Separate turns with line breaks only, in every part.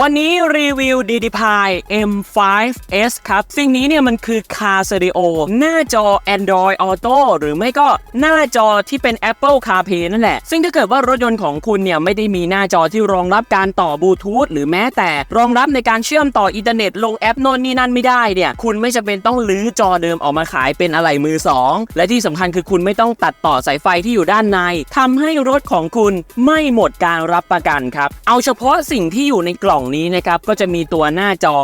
วันนี้รีวิว d d p i M5S ครับ สิ่งนี้เนี่ยมันคือ Car Stereo หน้าจอ Android Auto หรือไม่ก็หน้าจอที่เป็น Apple CarPlay นั่นแหละ ซึ่งถ้าเกิดว่ารถยนต์ของคุณเนี่ยไม่ได้มีหน้าจอที่รองรับการต่อบลูทูธหรือแม้แต่รองรับในการเชื่อมต่ออินเทอร์เน็ตลงแอปโน่นนี่นั่นไม่ได้เนี่ย คุณไม่จำเป็นต้องลื้อจอเดิมออกมาขายเป็นอะไหล่มือสองและที่สำคัญคือคุณไม่ต้องตัดต่อสายไฟที่อยู่ด้านในทำให้รถของคุณไม่หมดการรับประกันครับเอาเฉพาะสิ่งที่อยู่ในกล่องนี้นะครับก็จะมีตัวหน้าจอ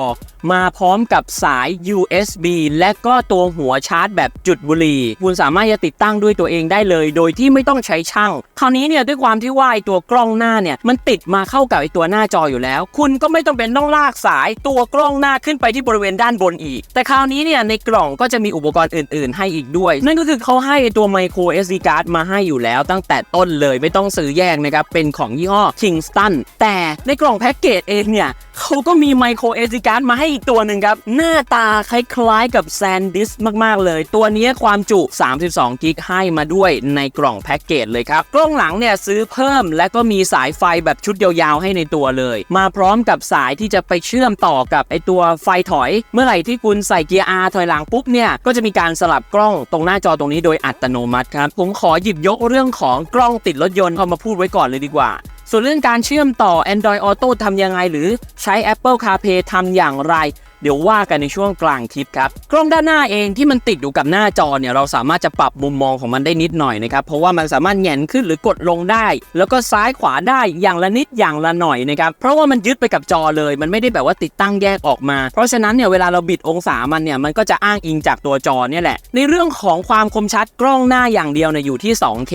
มาพร้อมกับสาย USB และก็ตัวหัวชาร์จแบบจุดบุหรี่ คุณสามารถจะติดตั้งด้วยตัวเองได้เลย โดยที่ไม่ต้องใช้ช่าง คราวนี้เนี่ยด้วยความที่ว่าไอตัวกล้องหน้าเนี่ยมันติดมาเข้ากับไอตัวหน้าจออยู่แล้ว คุณก็ไม่ต้องเป็นต้องลากสายตัวกล้องหน้าขึ้นไปที่บริเวณด้านบนอีก แต่คราวนี้เนี่ยในกล่องก็จะมีอุปกรณ์อื่น ๆ ให้อีกด้วย นั่นก็คือเขาให้ตัว micro SD card มาให้อยู่แล้ว ตั้งแต่ต้นเลยไม่ต้องซื้อแยกนะครับเป็นของยี่ห้อ Kingston แต่ในกล่องแพ็กเกจเองเนี่ยเขาก็มี micro SD card มาให้อีกตัวหนึ่งครับ หน้าตาคล้ายๆกับ SanDisk มากๆเลย ตัวนี้ความจุ 32 กิกให้มาด้วยในกล่องแพ็กเกจเลยครับ กล้องหลังเนี่ยซื้อเพิ่ม และก็มีสายไฟแบบชุดยาวๆให้ในตัวเลย มาพร้อมกับสายที่จะไปเชื่อมต่อกับไอตัวไฟถอย เมื่อไหร่ที่คุณใส่เกียร์ R ถอยหลังปุ๊บเนี่ยก็จะมีการสลับกล้องตรงหน้าจอตรงนี้โดยอัตโนมัติครับผมขอหยิบยกเรื่องของกล้องติดรถยนต์เข้ามาพูดไว้ก่อนเลยดีกว่า ส่วนเรื่องการเชื่อมต่อ Android Auto ทำยังไง หรือใช้ Apple CarPlay ทำอย่างไร เดี๋ยวว่ากันในช่วงกลางคลิปครับ กล้องด้านหน้าเองที่มันติดอยู่กับหน้าจอเนี่ยเราสามารถจะปรับมุมมองของมันได้นิดหน่อยนะครับ เพราะว่ามันสามารถแหงนขึ้นหรือกดลงได้ แล้วก็ซ้ายขวาได้อย่างละนิดอย่างละหน่อยนะครับ เพราะว่ามันยึดไปกับจอเลย มันไม่ได้แบบว่าติดตั้งแยกออกมา เพราะฉะนั้นเนี่ยเวลาเราบิดองศามันเนี่ยมันก็จะอ้างอิงจากตัวจอเนี่ยแหละ ในเรื่องของความคมชัดกล้องหน้าอย่างเดียวเนี่ยอยู่ที่ 2K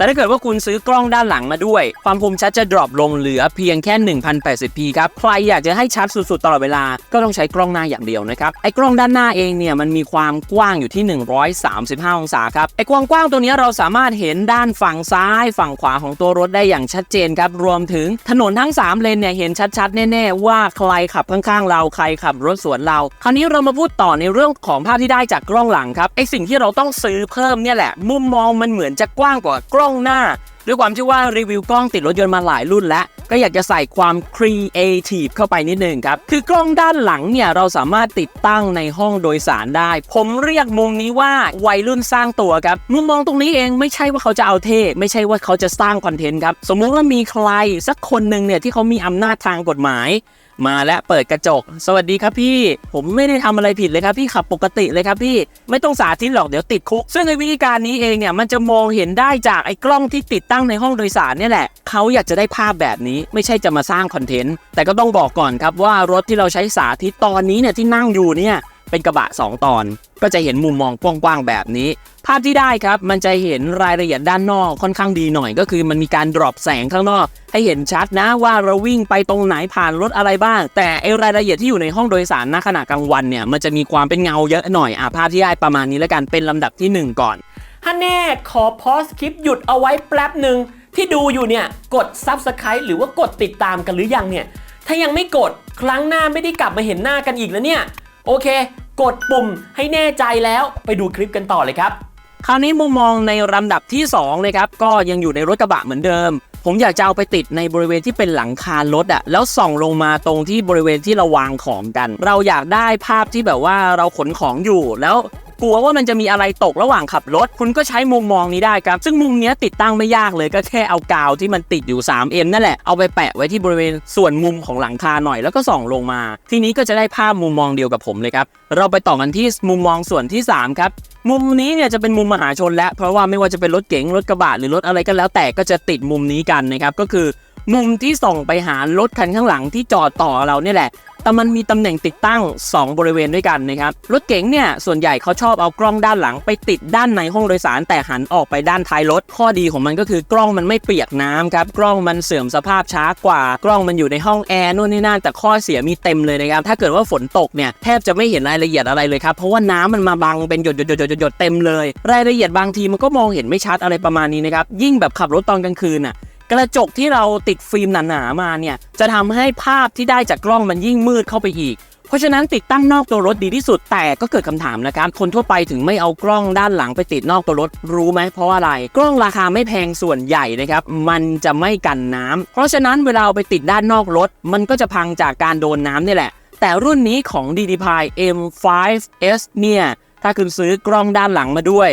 แต่ถ้าเกิดว่าคุณซื้อกล้องด้านหลังมาด้วย ความคมชัดจะดรอปลงเหลือเพียงแค่ 1080p ครับ ใครอยากจะให้ชัดสุดๆตลอดเวลา ก็ต้องใช้กล้องหน้าอย่างเดียวนะครับ ไอ้กล้องด้านหน้าเองเนี่ยมันมีความกว้างอยู่ที่ 135 องศาครับ ไอ้ความกว้างตัวนี้เราสามารถเห็นด้านฝั่งซ้าย ฝั่งขวาของตัวรถได้อย่างชัดเจนครับ รวมถึงถนนทั้ง 3 เลนเนี่ยเห็นชัดๆ แน่ ๆ ว่าใครขับข้างๆ เรา ใครขับรถสวนเรา คราวนี้เรามาพูดต่อในเรื่องของภาพที่ได้จากกล้องหลังครับ ไอ้สิ่งที่เราต้องซื้อเพิ่มเนี่ยแหละ มุมมองมันเหมือนจะกว้างกว่ากล้องหน้า ด้วยความที่ว่ารีวิวกล้องติดรถยนต์มาหลายรุ่นแล้ว ก็อยากจะใส่ความครีเอทีฟเข้าไปนิดนึงครับ คือกล้องด้านหลังเนี่ย เราสามารถติดตั้งในห้องโดยสารได้ ผมเรียกมุมนี้ว่าวัยรุ่นสร้างตัวครับ มุมมองตรงนี้เองไม่ใช่ว่าเขาจะเอาเท่ไม่ใช่ว่าเขาจะสร้างคอนเทนต์ครับ สมมุติว่ามีใครสักคนหนึ่งเนี่ยที่เขามีอำนาจทางกฎหมายมาและเปิดกระจก สวัสดีครับพี่ ผมไม่ได้ทำอะไรผิดเลยครับพี่ขับปกติเลยครับพี่ ไม่ต้องสาธิตหรอกเดี๋ยวติดคุก ซึ่งในวิธีการนี้เองเนี่ยมันจะมองเห็นได้จากไอ้กล้องที่ติดตั้งในห้องโดยสารเนี่ยแหละ เขาอยากจะได้ภาพแบบนี้ไม่ใช่จะมาสร้างคอนเทนต์ แต่ก็ต้องบอกก่อนครับว่ารถที่เราใช้สาธิตตอนนี้เนี่ยที่นั่งอยู่เนี่ยเป็นกระบะ 2 ตอน ก็จะเห็นมุมมองกว้างๆแบบนี้ ภาพที่ได้ครับมันจะเห็นรายละเอียดด้านนอกค่อนข้างดีหน่อยก็คือ มันมีการดรอปแสงข้างนอก ให้เห็นชัดนะว่าเราวิ่งไปตรงไหนผ่านรถอะไรบ้าง แต่ไอรายละเอียดที่อยู่ในห้องโดยสารณขณะกลางวันเนี่ยมันจะมีความเป็นเงาเยอะหน่อยอะภาพที่ได้ประมาณนี้แล้วกันเป็นลำดับที่หนึ่งก่อน
ถ้าแน่ขอพอสคลิปหยุดเอาไว้แป๊บหนึ่งที่ดูอยู่เนี่ยกด Subscribe หรือว่ากดติดตามกันหรือยังเนี่ย ถ้ายังไม่กดครั้งหน้าไม่ได้กลับมาเห็นหน้ากันอีกแล้วเนี่ย โอเค กดปุ่มให้แน่ใจแล้วไปดูคลิปกันต่อเลยครับ
คราวนี้มุมมองในลำดับที่2เลยครับก็ยังอยู่ในรถกระบะเหมือนเดิม ผมอยากจะเอาไปติดในบริเวณที่เป็นหลังคารถอะแล้วส่องลงมาตรงที่บริเวณที่เราวางของกัน เราอยากได้ภาพที่แบบว่าเราขนของอยู่แล้วกลัวว่ามันจะมีอะไรตกระหว่างขับรถ คุณก็ใช้มุมมองนี้ได้ครับ ซึ่งมุมนี้ติดตั้งไม่ยากเลยก็แค่เอากาวที่มันติดอยู่ 3M นั่นแหละ เอาไปแปะไว้ที่บริเวณส่วนมุมของหลังคาหน่อยแล้วก็ส่องลงมา ทีนี้ก็จะได้ภาพมุมมองเดียวกับผมเลยครับ เราไปต่อกันที่มุมมองส่วนที่ 3 ครับมุมนี้เนี่ยจะเป็นมุมมหาชนแล้ว เพราะว่าไม่ว่าจะเป็นรถเก๋งรถกระบะหรือรถอะไรก็แล้วแต่ก็จะติดมุมนี้กันนะครับก็คือมุมที่ส่องไปหารถคันข้างหลังที่จอดต่อเราเนี่ยแหละ แต่มันมีตำแหน่งติดตั้ง 2 บริเวณด้วยกันนะครับ รถเก๋งเนี่ย ส่วนใหญ่เขาชอบเอากล้องด้านหลังไปติดด้านในห้องโดยสาร แต่หันออกไปด้านท้ายรถ ข้อดีของมันก็คือกล้องมันไม่เปียกน้ำครับ กล้องมันเสื่อมสภาพช้ากว่า กล้องมันอยู่ในห้องแอร์นู่นนี่นั่น แต่ข้อเสียมีเต็มเลยนะครับ ถ้าเกิดว่าฝนตกเนี่ยแทบจะไม่เห็นรายละเอียดอะไรเลยครับ เพราะว่าน้ำมันมาบังเป็นหยดหยดหยดหยดหยดเต็มเลย รายละเอียดบางทีมันก็มองเห็นไม่ชัดอะไรประมาณนี้นะครับ ยิ่งแบบขับรถตอนกลางคืนน่ะ กระจกที่เราติดฟิล์มหนาๆมาเนี่ยจะทำให้ภาพที่ได้จากกล้องมันยิ่งมืดเข้าไปอีก เพราะฉะนั้นติดตั้งนอกตัวรถดีที่สุดแต่ก็เกิดคำถามนะครับคนทั่วไปถึงไม่เอากล้องด้านหลังไปติดนอกตัวรถรู้ไหมเพราะอะไร กล้องราคาไม่แพงส่วนใหญ่นะครับมันจะไม่กันน้ำเพราะฉะนั้นเวลาเอาไปติดด้านนอกรถ มันก็จะพังจากการโดนน้ำนี่แหละ แต่รุ่นนี้ของ d d p i M5S เนี่ยถ้าคุณซื้อกล้องด้านหลังมาด้วย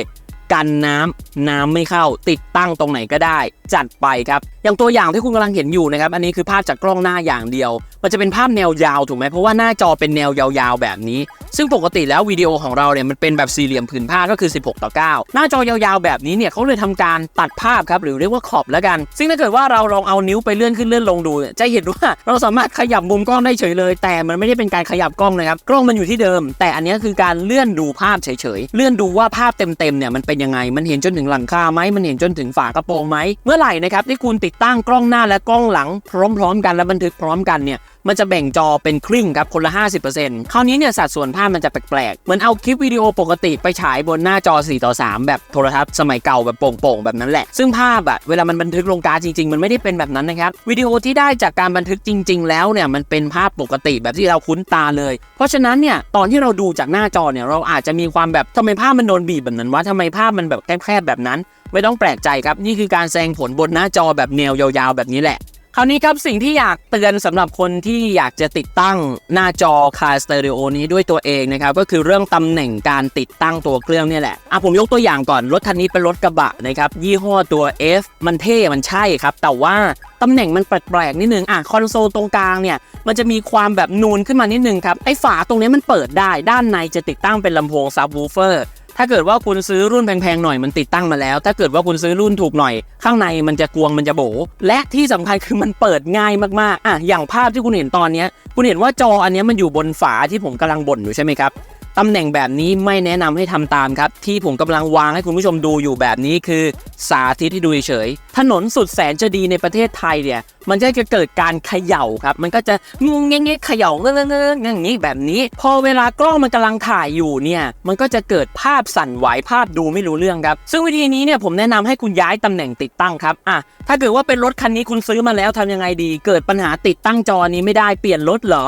กันน้ำน้ำไม่เข้า ติดตั้งตรงไหนก็ได้ จัดไปครับ อย่างตัวอย่างที่คุณกำลังเห็นอยู่นะครับ อันนี้คือภาพจากกล้องหน้าอย่างเดียว มันจะเป็นภาพแนวยาวถูกไหมเพราะว่าหน้าจอเป็นแนวยาวๆแบบนี้ ซึ่งปกติแล้ววิดีโอของเราเนี่ยมันเป็นแบบสี่เหลี่ยมผืนผ้าก็คือ 16 ต่อ 9 หน้าจอยาวๆแบบนี้เนี่ยเขาเลยทำการตัดภาพครับหรือเรียกว่าขอบแล้วกัน ซึ่งถ้าเกิดว่าเราลองเอานิ้วไปเลื่อนขึ้นเลื่อนลงดูเนี่ยจะเห็นว่าเราสามารถขยับมุมกล้องได้เฉยเลย แต่มันไม่ได้เป็นการขยับกล้องนะครับกล้องมันอยู่ที่เดิม แต่อันนี้คือการเลื่อนดูภาพเฉยๆเลื่อนดูว่าภาพเต็มๆเนี่ยมันเป็นยังไงมันเห็นจนถึงหลังคาไหมมันเห็นจนถึงฝากระโปรงไหมเมื่อไหร่นะครับที่คุณติดตั้งกล้องหน้าและกล้องหลังพร้อม ๆ กันและบันทึกพร้อมกันเนี่ย มันจะแบ่งจอเป็นครึ่งครับคนละ 50%คราวนี้เนี่ยสัดส่วนภาพมันจะแปลกๆ เหมือนเอาคลิปวิดีโอปกติไปฉายบนหน้าจอ 4 ต่อ 3 แบบโทรทัศน์สมัยเก่าแบบโป่งๆ แบบนั้นแหละ ซึ่งภาพอะเวลามันบันทึกลงการดจริงๆ มันไม่ได้เป็นแบบนั้นนะครับ วิดีโอที่ได้จากการบันทึกจริง ๆ แล้วเนี่ยมันเป็นภาพปกติแบบที่เราคุ้นตาเลย เพราะฉะนั้นเนี่ยตอนที่เราดูจากหน้าจอเนี่ยเราอาจจะมีความแบบทำไมภาพมันโดนบีบแบบนั้นวะทำไมภาพมันแบบแคบๆแบบนั้น ไม่ต้องแปลกใจครับนี่คือการแสดงผลบนหน้าจอแบบแนวยาวๆ แบบนี้แหละ คราวนี้ครับสิ่งที่อยากเตือนสำหรับคนที่อยากจะติดตั้งหน้าจอคาสเตอริโอนี้ด้วยตัวเองนะครับก็คือเรื่องตำแหน่งการติดตั้งตัวเครื่องเนี่ยแหละอะผมยกตัวอย่างก่อนรถคันนี้เป็นรถกระบะนะครับยี่ห้อตัว F มันเท่มันใช่ครับ แต่ว่าตำแหน่งมันแปลกๆนิดนึงอะคอนโซลตรงกลางเนี่ยมันจะมีความแบบนูนขึ้นมานิดนึงครับไอ้ฝาตรงนี้มันเปิดได้ด้านในจะติดตั้งเป็นลำโพงซับวูเฟอร์ ถ้าเกิดว่าคุณซื้อรุ่นแพงๆหน่อยมันติดตั้งมาแล้ว ถ้าเกิดว่าคุณซื้อรุ่นถูกหน่อย ข้างในมันจะกวงมันจะโบ และที่สำคัญคือมันเปิดง่ายมากๆอะอย่างภาพที่คุณเห็นตอนนี้คุณเห็นว่าจออันนี้มันอยู่บนฝาที่ผมกำลังบ่นอยู่ใช่ไหมครับ ตำแหน่งแบบนี้ไม่แนะนำให้ทำตามครับ ที่ผมกำลังวางให้คุณผู้ชมดูอยู่แบบนี้คือ สาธิตให้ดูเฉยถนนสุดแสนจะดีในประเทศไทยเนี่ย มันจะเกิดการเขย่าครับ มันก็จะงงเงี้ยเขย่าเงี้ยๆอย่างนี้แบบนี้ พอเวลากล้องมันกำลังถ่ายอยู่เนี่ย มันก็จะเกิดภาพสั่นไหวภาพดูไม่รู้เรื่องครับ ซึ่งวิธีนี้เนี่ยผมแนะนำให้คุณย้ายตำแหน่งติดตั้งครับอะถ้าเกิดว่าเป็นรถคันนี้คุณซื้อมาแล้วทำยังไงดี เกิดปัญหาติดตั้งจอนี้ไม่ได้เปลี่ยนรถเหรอ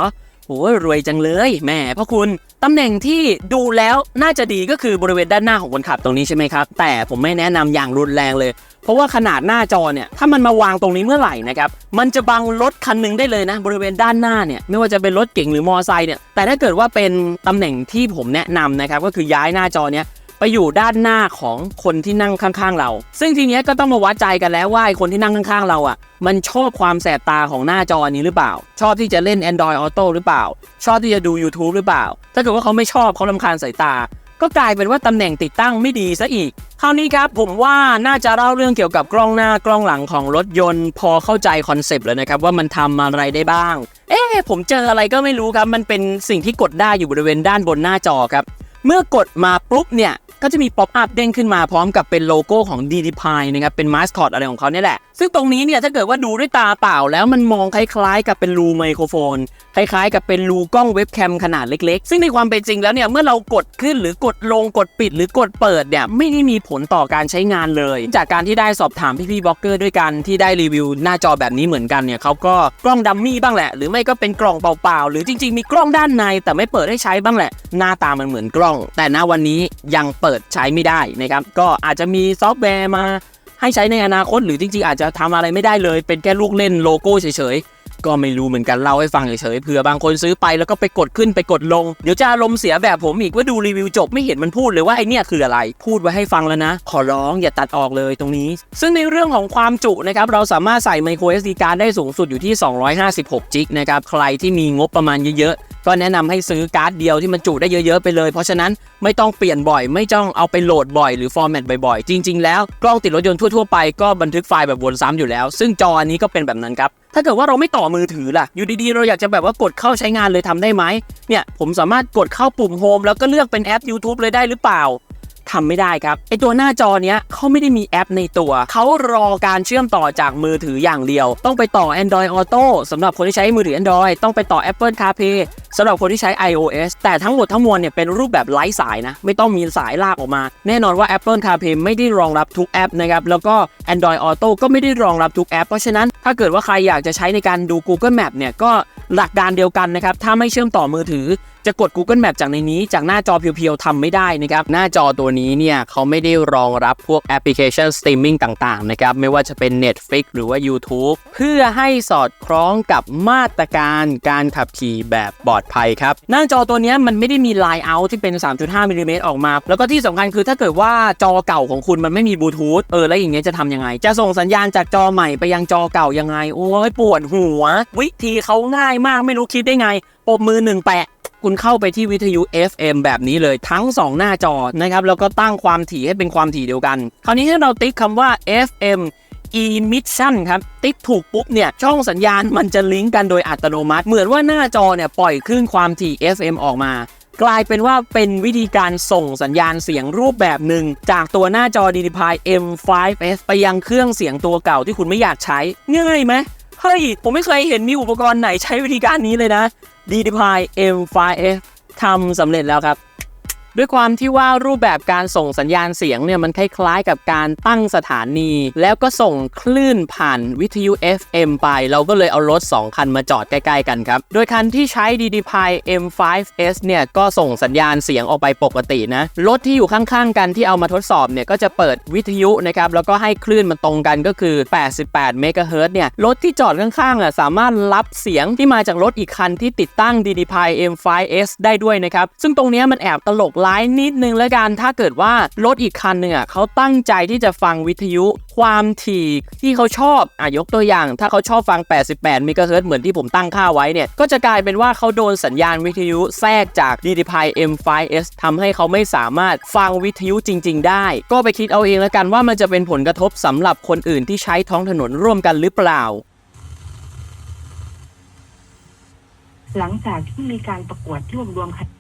โอ้ยรวยจังเลยแม่พ่อคุณตำแหน่งที่ดูแล้วน่าจะดีก็คือบริเวณด้านหน้าของคนขับตรงนี้ใช่ไหมครับ แต่ผมไม่แนะนำอย่างรุนแรงเลย เพราะว่าขนาดหน้าจอเนี่ยถ้ามันมาวางตรงนี้เมื่อไหร่นะครับมันจะบังรถคันหนึ่งได้เลยนะ บริเวณด้านหน้าเนี่ยไม่ว่าจะเป็นรถเก๋งหรือมอไซค์เนี่ยแต่ถ้าเกิดว่าเป็นตำแหน่งที่ผมแนะนำนะครับก็คือย้ายหน้าจอเนี่ย ไปอยู่ด้านหน้าของคนที่นั่งข้างๆเรา ซึ่งทีเนี้ยก็ต้องมาวัดใจกันแล้วว่าไอคนที่นั่งข้างๆเราอะ มันชอบความแสบตาของหน้าจอนี้หรือเปล่า ชอบที่จะเล่น Android Auto หรือเปล่า ชอบที่จะดู YouTube หรือเปล่า ถ้าเกิดว่าเขาไม่ชอบเขาลำคาญสายตา ก็กลายเป็นว่าตำแหน่งติดตั้งไม่ดีซะอีกคราวนี้ครับผมว่าน่าจะเล่าเรื่องเกี่ยวกับกล้องหน้ากล้องหลังของรถยนต์ พอเข้าใจคอนเซปต์เลยนะครับว่ามันทำอะไรได้บ้าง เอ๊ะผมเจออะไรก็ไม่รู้ครับ มันเป็นสิ่งที่กดได้อยู่บริเวณด้านบนหน้าจอครับ เมื่อกดมาปุ๊บเนี่ย ก็จะมีป๊อปอัพเด้งขึ้นมาพร้อมกับเป็นโลโก้ของ d d p i นะครับเป็นมาสคอตอะไรของเขาเนี่ยแหละ ซึ่งตรงนี้เนี่ยถ้าเกิดว่าดูด้วยตาเปล่าแล้วมันมองคล้ายๆ กับเป็นรูไมโครโฟน คล้ายๆ กับเป็นรูกล้องเว็บแคมขนาดเล็กๆ ซึ่งในความเป็นจริงแล้วเนี่ยเมื่อเรากดขึ้นหรือกดลงกดปิดหรือกดเปิดเนี่ยไม่ได้มีผลต่อการใช้งานเลย จากการที่ได้สอบถามพี่ๆบล็อกเกอร์ด้วยกันที่ได้รีวิวหน้าจอแบบนี้เหมือนกันเนี่ยเขาก็กล้องดัมมี่บ้างแหละ หรือไม่ก็เป็นกล่องเปล่าๆหรือจริง ๆ มีกล้องด้านในแต่ไม่เปิดให้ใช้บ้างแหละ หน้าตามันเหมือนกล้อง แต่ณวันนี้ยังเปิดใช้ไม่ได้นะครับก็อาจจะมีซอฟต์แวร์มาให้ใช้ในอนาคตหรือจริงๆอาจจะทำอะไรไม่ได้เลย เป็นแค่ลูกเล่นโลโก้เฉยๆ ก็ไม่รู้เหมือนกันเล่าให้ฟังเฉยๆเผื่อบางคนซื้อไปแล้วก็ไปกดขึ้นไปกดลง เดี๋ยวจะอารมณ์เสียแบบผมอีกว่าดูรีวิวจบไม่เห็นมันพูดเลยว่าไอเนี่ยคืออะไร พูดไว้ให้ฟังแล้วนะ ขอร้องอย่าตัดออกเลยตรงนี้ ซึ่งในเรื่องของความจุนะครับเราสามารถใส่ micro SD card ได้สูงสุดอยู่ที่ 256จิกนะครับใครที่มีงบประมาณเยอะๆ ก็แนะนำให้ซื้อการ์ดเดียวที่มันจุได้เยอะๆไปเลย เพราะฉะนั้นไม่ต้องเปลี่ยนบ่อย ไม่ต้องเอาไปโหลดบ่อยหรือฟอร์แมตบ่อยๆ จริง ๆ แล้วกล้องติดรถยนต์ทั่วๆไปก็บันทึกไฟล์แบบวนซ้ำอยู่แล้ว ซึ่งจออันนี้ก็เป็นแบบนั้นครับถ้าเกิดว่าเราไม่ต่อมือถือล่ะ อยู่ดีๆ เราอยากจะแบบว่ากดเข้าใช้งานเลยทำได้ไหมเนี่ยผมสามารถกดเข้าปุ่มโฮมแล้วก็เลือกเป็นแอป YouTube เลยได้หรือเปล่า ทำไม่ได้ครับไอตัวหน้าจอเนี้ยเขาไม่ได้มีแอปในตัว เขารอการเชื่อมต่อจากมือถืออย่างเดียว ต้องไปต่อ Android Auto สำหรับคนที่ใช้มือถือ Android ต้องไปต่อ Apple CarPlay สำหรับคนที่ใช้ iOS แต่ทั้งหมดทั้งมวลเนี่ยเป็นรูปแบบไร้สายนะ ไม่ต้องมีสายลากออกมา แน่นอนว่า Apple CarPlay ไม่ได้รองรับทุกแอปนะครับ แล้วก็ Android Auto ก็ไม่ได้รองรับทุกแอป เพราะฉะนั้นถ้าเกิดว่าใครอยากจะใช้ในการดู Google Map เนี่ยก็หลักการเดียวกันนะครับ ถ้าไม่เชื่อมต่อมือถือจะกด Google Map จากในนี้จากหน้าจอเพียวๆทำไม่ได้นะครับ หน้าจอตัวนี้เนี่ยเขาไม่ได้รองรับพวกแอปพลิเคชันสตรีมมิ่งต่างๆนะครับ ไม่ว่าจะเป็น Netflix หรือว่า YouTube เพื่อให้สอดคล้องกับมาตรการการขับขี่แบบปลอดภัยครับ หน้าจอตัวนี้มันไม่ได้มี Line Out ที่เป็น 3.5มิลลิเมตรออกมา แล้วก็ที่สำคัญคือถ้าเกิดว่าจอเก่าของคุณมันไม่มีบลูทูธเออแล้วอย่างเงี้ยจะทำยังไง จะส่งสัญญาณจากจอใหม่ไปยังจอเก่ายังไง โอ้ยปวดหัว วิธีเขาง่ายมากไม่รู้คิดได้ไงปมมือหนึ่งแปะ คุณเข้าไปที่วิทยุ FM แบบนี้เลยทั้ง 2 หน้าจอนะครับแล้วก็ตั้งความถี่ให้เป็นความถี่เดียวกัน คราวนี้ให้เราติ๊กคำว่า FM emission ครับ ติ๊กถูกปุ๊บเนี่ย ช่องสัญญาณมันจะลิงก์กันโดยอัตโนมัติ เหมือนว่าหน้าจอเนี่ย ปล่อยคลื่นความถี่ FM ออกมา กลายเป็นว่าเป็นวิธีการส่งสัญญาณเสียงรูปแบบหนึ่ง จากตัวหน้าจอ d d p i M5S ไปยังเครื่องเสียงตัวเก่าที่คุณไม่อยากใช้ ง่ายไหม เฮ้ย ผมไม่เคยเห็นมีอุปกรณ์ไหนใช้วิธีการนี้เลยนะ d d p i M5S ทำสำเร็จแล้วครับ ด้วยความที่ว่ารูปแบบการส่งสัญญาณเสียงเนี่ยมันคล้ายๆกับการตั้งสถานี แล้วก็ส่งคลื่นผ่านวิทยุ FM ไป เราก็เลยเอารถ 2 คันมาจอดใกล้ๆกันครับ โดยคันที่ใช้ d d p i M5S เนี่ยก็ส่งสัญญาณเสียงออกไปปกตินะ รถที่อยู่ข้างๆกันที่เอามาทดสอบเนี่ยก็จะเปิดวิทยุนะครับแล้วก็ให้คลื่นมันตรงกันก็คือ 88 เมกะเฮิรตซ์เนี่ยรถที่จอดข้างๆอะสามารถรับเสียงที่มาจากรถอีกคันที่ติดตั้ง d d p i M5S ได้ด้วยนะครับซึ่งตรงนี้มันแอบตลกลร้ายนิดนึงแล้วกัน ถ้าเกิดว่ารถอีกคันหนึ่งอะเขาตั้งใจที่จะฟังวิทยุความถี่ที่เขาชอบอะยกตัวอย่าง ถ้าเขาชอบฟัง 88เมกะเฮิรตเหมือนที่ผมตั้งค่าไว้เนี่ย ก็จะกลายเป็นว่าเขาโดนสัญญาณวิทยุแทรกจาก d d p i M5S ทำให้เขาไม่สามารถฟังวิทยุจริง ๆ ได้ ก็ไปคิดเอาเองแล้วกันว่ามันจะเป็นผลกระทบสำหรับคนอื่นที่ใช้ท้องถนนร่วมกันหรือเปล่า
หลังจากที่มีการประกวดรวบรวมคะ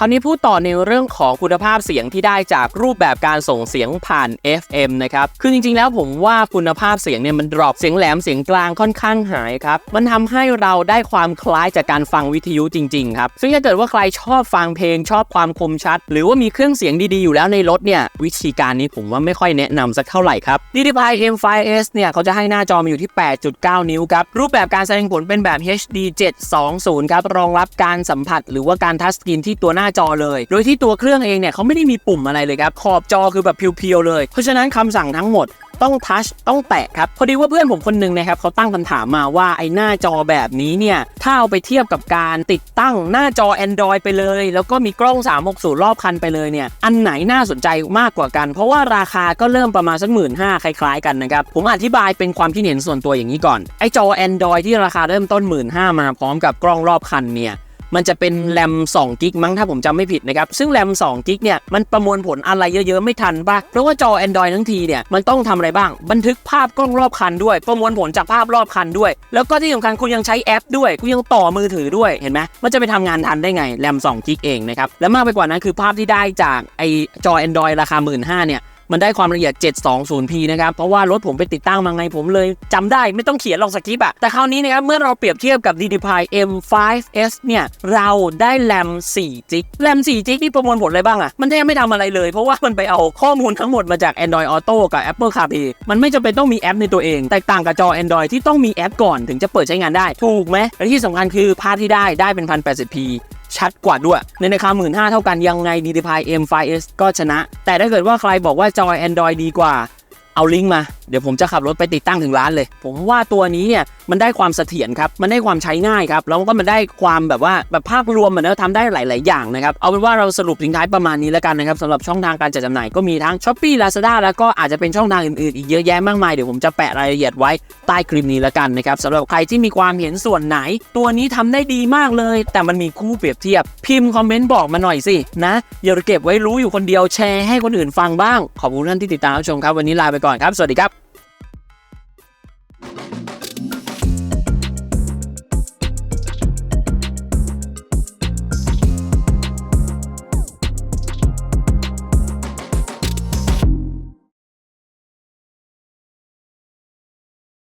คราวนี้พูดต่อในเรื่องของคุณภาพเสียงที่ได้จากรูปแบบการส่งเสียงผ่าน FM นะครับ คือจริงๆ แล้วผมว่าคุณภาพเสียงเนี่ยมันดรอปเสียงแหลมเสียงกลางค่อนข้างหายครับ มันทำให้เราได้ความคล้ายจากการฟังวิทยุจริงๆ ครับ ซึ่งถ้าเกิดว่าใครชอบฟังเพลงชอบความคมชัด หรือว่ามีเครื่องเสียงดีๆ อยู่แล้วในรถเนี่ยวิธีการนี้ผมว่าไม่ค่อยแนะนำสักเท่าไหร่ครับ d d p i M5S เนี่ยเขาจะให้หน้าจอมาอยู่ที่ 8.9 นิ้วครับ รูปแบบการแสดงผลเป็นแบบ HD 720 ครับ รองรับการสัมผัส หรือว่าการทัชสกรีนที่ตัวหน้าจอเลย โดยที่ตัวเครื่องเองเนี่ยเขาไม่ได้มีปุ่มอะไรเลยครับ ขอบจอคือแบบเพียวๆเลย เพราะฉะนั้นคำสั่งทั้งหมดต้องทัชต้องแตะครับ พอดีว่าเพื่อนผมคนหนึ่งนะครับเขาตั้งคำถามมาว่าไอ้หน้าจอแบบนี้เนี่ย ถ้าเอาไปเทียบกับการติดตั้งหน้าจอ Android ไปเลย แล้วก็มีกล้อง 360 รอบคันไปเลยเนี่ย อันไหนน่าสนใจมากกว่ากัน เพราะว่าราคาก็เริ่มประมาณสักหมื่นห้าคล้ายๆกันนะครับ ผมอธิบายเป็นความคิดเห็นส่วนตัวอย่างนี้ก่อน ไอ้จอ Android ที่ราคาเริ่มต้น1 5ื่นห้ามาพร้อมกับกล้องรอบคันเนี่ย มันจะเป็นแรม2กิกมั้งถ้าผมจำไม่ผิดนะครับ ซึ่งแรม2กิกเนี่ยมันประมวลผลอะไรเยอะๆไม่ทันป่ะ เพราะว่าจอ Android ทั้งทีเนี่ยมันต้องทำอะไรบ้าง บันทึกภาพกล้องรอบคันด้วย ประมวลผลจากภาพรอบคันด้วย แล้วก็ที่สำคัญคุณยังใช้แอปด้วยคุณยังต่อมือถือด้วยเห็นไหมมันจะไปทำงานทันได้ไงแรม2กิกเองนะครับและมากไปกว่านั้นคือภาพที่ได้จากไอจอ Android ราคา 1 5ื่นเนี่ย มันได้ความละเอียด 720p นะครับ เพราะว่ารถผมไปติดตั้งมาไงผมเลยจำได้ไม่ต้องเขียนลองสคริปต์อะแต่คราวนี้นะครับ เมื่อเราเปรียบเทียบกับ d d p i M5S เนี่ย เราได้แรม4จิกแรม4จิกนี่ประมวลผลอะไรบ้างอะมันแทบไม่ทำอะไรเลย เพราะว่ามันไปเอาข้อมูลทั้งหมดมาจาก Android Auto กับ Apple CarPlay มันไม่จำเป็นต้องมีแอปในตัวเอง แตกต่างกับจอ Android ที่ต้องมีแอปก่อนถึงจะเปิดใช้งานได้ ถูกไหมและที่สำคัญคือภาพที่ได้ได้เป็น 1080p ชัดกว่าด้วย ในราคา 1 5ื่นเท่ากันยังไง d d p i M5S ก็ชนะ แต่ถ้าเกิดว่าใครบอกว่าจอย Android ดีกว่า เอาลิงก์มา เดี๋ยวผมจะขับรถไปติดตั้งถึงร้านเลย ผมว่าตัวนี้เนี่ยมันได้ความเสถียรครับ มันได้ความใช้ง่ายครับ แล้วก็มันได้ความแบบว่าแบบภาพรวมเหมือนเราทำได้หลาย ๆ อย่างนะครับ เอาเป็นว่าเราสรุปทิ้งท้ายประมาณนี้แล้วกันนะครับสำหรับช่องทางการจัดจำหน่ายก็มีทั้ง s h อ p e e Lazada แล้วก็อาจจะเป็นช่องทางอื่น ๆ อีกเยอะแยะมากมาย เดี๋ยวผมจะแปะรายละเอียดไว้ใต้คลิปนี้แล้วกันนะครับสำหรับใครที่มีความเห็นส่วนไหน ตัวนี้ทำได้ดีมากเลย แต่มันมีคู่เปรียบเทียบ พิมพ์คอมเมนต์บอกมาหน่อยสินะอย่าเก็บไว้รู้อยู่คนเดียวแชร์ให้คนอื่นฟังบ้างขอบคุณท่านที่ติดตามชมครับวันนี้ลาไปก่อนครับ สวัสดีครับ